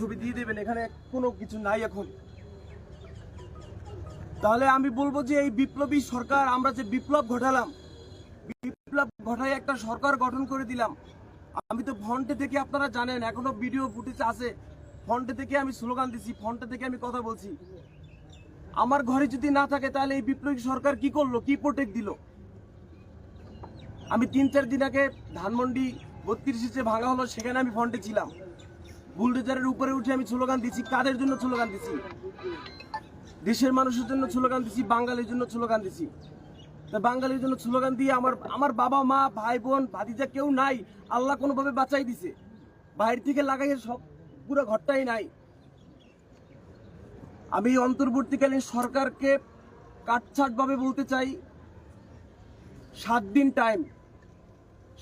ছবি দিয়ে দেবেন, এখানে কোনো কিছু নাই এখন। তাহলে আমি বলব যে এই বিপ্লবী সরকার, আমরা যে বিপ্লব ঘটালাম, বিপ্লব ঘটাই একটা সরকার গঠন করে দিলাম। আমি তো ফন্টে থেকে আপনারা জানেন, এখনও ভিডিও ফুটেজ আছে। ফন্টে থেকে আমি স্লোগান দিছি ফন্টে থেকে আমি কথা বলছি। আমার ঘরে যদি না থাকে, তাহলে এই বিপ্লবী সরকার কি করল, কি প্রোটেক্ট দিল? আমি তিন চার দিন আগে ধানমন্ডি বত্রিশ যে ভাঙা হলো, সেখানে আমি ফন্টে ছিলাম। বুলডোজারের উপরে উঠে আমি স্লোগান দিছি, কাদের জন্য স্লোগান দিছি? দেশের মানুষের জন্য স্লোগান দিছি, বাঙালির জন্য স্লোগান দিছি। তা বাঙালির জন্য স্লোগান দিয়ে আমার আমার বাবা, মা, ভাই, বোন, ভাতিজা কেউ নাই, আল্লাহ কোনোভাবে বাঁচাই দিছে। বাইরে থেকে লাগাই সব, পুরো ঘরটাই নাই। আমি অন্তর্বর্তীকালীন সরকারকে কাটছাটভাবে বলতে চাই, সাত দিন টাইম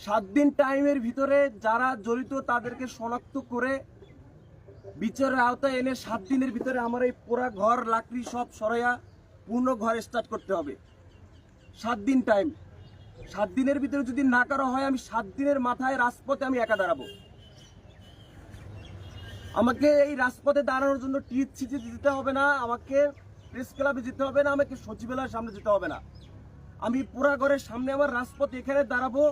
সাত দিন টাইমের ভিতরে যারা জড়িত তাদেরকে শনাক্ত করে বিচারের আওতায় এনে সাত দিনের ভিতরে আমার এই পোড়া ঘর, লাকড়ি সব সরাইয়া পূর্ণ ঘর স্টার্ট করতে হবে। সাত দিন টাইম সাত দিনের ভিতরে যদি না করা হয়, আমি সাত দিনের মাথায় রাজপথে আমি একা দাঁড়াবো। আমাকে এই রাজপথে দাঁড়ানোর জন্য টিএসসিতে যেতে হবে না, আমাকে প্রেস ক্লাবে যেতে হবে না, আমাকে সচিবালয়ের সামনে যেতে হবে না। আমি পুরা ঘরের সামনে আমার রাজপথ এখানে দাঁড়াবো।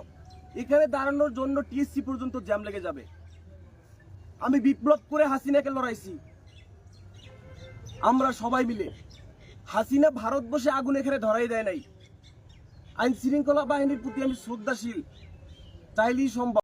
এখানে দাঁড়ানোর জন্য টিএসসি পর্যন্ত জ্যাম লেগে যাবে। আমি বিপ্লব করে হাসিনাকে লড়াইছি। আমরা সবাই মিলে। হাসিনা ভারত বসে আগুন এখানে ধরাই দেয় নাই। আইন শৃঙ্খলা বাহিনীর প্রতি আমি শ্রদ্ধাশীল। চাইলেই সম্ভব।